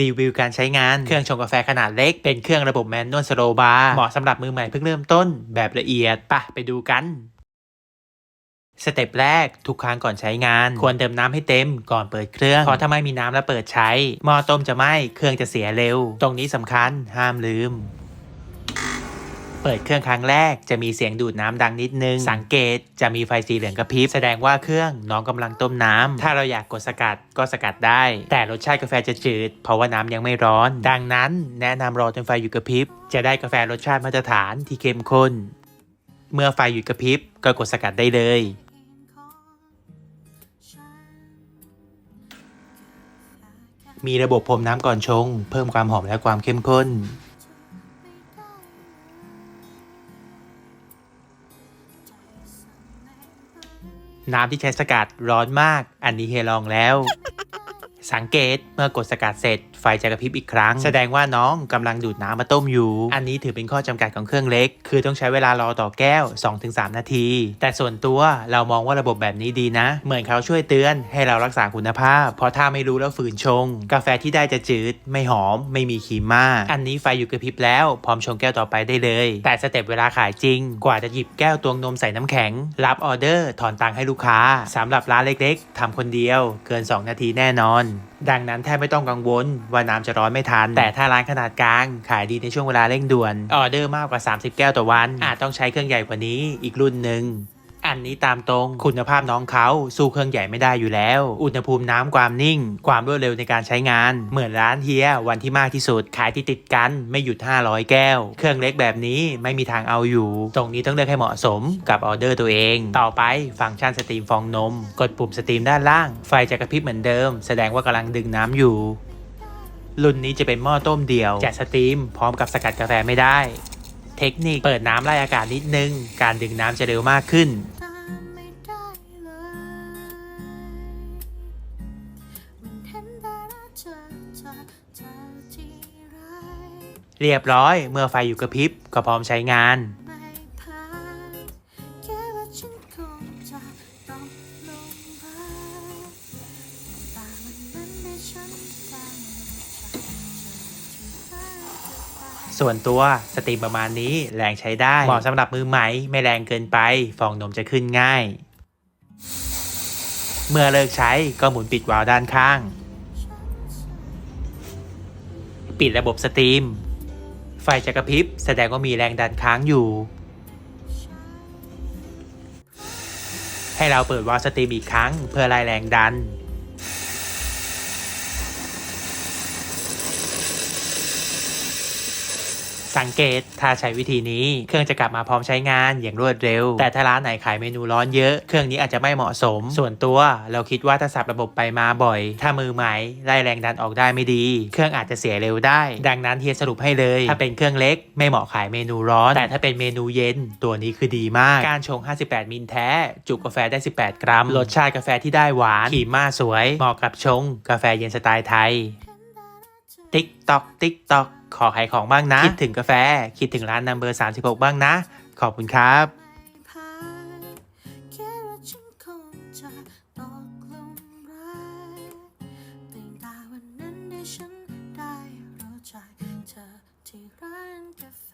รีวิวการใช้งานเครื่องชงกาแฟขนาดเล็ก เป็นเครื่องระบบแมนนวลสโลบาร์เหมาะสำหรับมือใหม่เพิ่งเริ่มต้นแบบละเอียดปะไปดูกันสเต็ปแรกทุกครั้งก่อนใช้งาน ควรเติมน้ำให้เต็มก่อนเปิดเครื่องเพราะถ้าไม่มีน้ำแล้วเปิดใช้หม้อต้มจะไหม้เครื่องจะเสียเร็ว ตรงนี้สำคัญห้ามลืม เปิดเครื่องครั้งแรกจะมีเสียงดูดน้ำดังนิดนึง สังเกตจะมีไฟสีเหลืองกระพริบแสดงว่าเครื่องน้องกำลังต้มน้ำถ้าเราอยากกดสกัดก็สกัดได้ แต่รสชาติกาแฟจะจืด เพราะว่าน้ำยังไม่ร้อน ดังนั้นแนะนำรอจนไฟหยุดกระพริบ จะได้กาแฟรสชาติมาตรฐานที่เข้มข้น เมื่อไฟหยุดกระพริบก็กดสกัดได้เลยมีระบบพรมน้ำก่อนชง เพิ่มความหอมและความเข้มข้น น้ำที่ใช้สกัดร้อนมาก อันนี้เฮลองแล้ว สังเกตเมื่อกดสกัดเสร็จ ไฟจะกระพริบอีกครั้ง แสดงว่าน้องกำลังดูดน้ำมาต้มอยู่ อันนี้ถือเป็นข้อจำกัดของเครื่องเล็ก คือต้องใช้เวลารอต่อแก้ว 2-3 นาที แต่ส่วนตัวเรามองว่าระบบแบบนี้ดีนะ เหมือนเขาช่วยเตือนให้เรารักษาคุณภาพ เพราะถ้าไม่รู้แล้วฝืนชง กาแฟที่ได้จะจืด ไม่หอม ไม่มีครีมมากอันนี้ไฟอยู่กระพริบแล้ว พร้อมชงแก้วต่อไปได้เลย แต่สเต็ปเวลาขายจริง กว่าจะหยิบแก้วตวงนมใส่น้ำแข็ง รับออเดอร์ ถอนตังค์ให้ลูกค้าสำหรับร้านเล็ก ๆทำคนเดียว เกิน 2 นาทีแน่นอน ดังนั้นแทบไม่ต้องกังวลว่าน้ำจะร้อนไม่ทัน แต่ถ้าร้านขนาดกลาง ขายดีในช่วงเวลาเร่งด่วน ออเดอร์มากกว่า 30 แก้วต่อวัน อาจต้องใช้เครื่องใหญ่กว่านี้อีกรุ่นหนึ่งอันนี้ตามตรงคุณภาพน้องเขาสู้เครื่องใหญ่ไม่ได้อยู่แล้ว อุณหภูมิน้ำความนิ่ง ความรวดเร็วในการใช้งาน เหมือนร้านเฮียวันที่มากที่สุด ขายที่ติดกันไม่หยุด 500 แก้ว เครื่องเล็กแบบนี้ไม่มีทางเอาอยู่ ตรงนี้ต้องเลือกให้เหมาะสมกับออเดอร์ตัวเอง ต่อไปฟังก์ชันสตรีมฟองนม กดปุ่มสตรีมด้านล่าง ไฟจะกระพริบเหมือนเดิม แสดงว่ากำลังดึงน้ำอยู่ รุ่นนี้จะเป็นหม้อต้มเดี่ยว จะสตรีมพร้อมกับสกัดกาแฟไม่ได้ เทคนิคเปิดน้ำไล่อากาศนิดนึง การดึงน้ำจะเร็วมากขึ้น เรียบร้อยเมื่อไฟอยู่กระพริบก็พร้อมใช้งาน ส่วนตัวสตรีมประมาณนี้แรงใช้ได้เหมาะสำหรับมือใหม่ไม่แรงเกินไป ฟองนมจะขึ้นง่าย เมื่อเลิกใช้ก็หมุนปิดวาล์วด้านข้าง ปิดระบบสตรีม ไฟจะกระพริบแสดงว่ามีแรงดันค้างอยู่ ให้เราเปิดวาล์วสตรีมอีกครั้งเพื่อไล่แรงดัน สังเกตถ้าใช้วิธีนี้ เครื่องจะกลับมาพร้อมใช้งานอย่างรวดเร็ว แต่ถ้าร้านไหนขายเมนูร้อนเยอะ เครื่องนี้อาจจะไม่เหมาะสม ส่วนตัวเราคิดว่าถ้าสับระบบไปมาบ่อย ถ้ามือใหม่ไล่แรงดันออกได้ไม่ดี เครื่องอาจจะเสียเร็วได้ ดังนั้นเฮียสรุปให้เลย ถ้าเป็นเครื่องเล็กไม่เหมาะขายเมนูร้อน แต่ถ้าเป็นเมนูเย็น ตัวนี้คือดีมาก การชง 58 มิลแท้ จุกาแฟได้ 18 กรัม รสชาติกาแฟที่ได้หวานขีม่าสวย เหมาะกับชง กาแฟเย็นสไตล์ไทย ติ๊กต็อกติ๊กต็อกขอขายของบ้างนะ คิดถึงกาแฟ คิดถึงร้านนัมเบอร์ 36 บ้างนะ ขอบคุณครับที่ร้านกาแฟ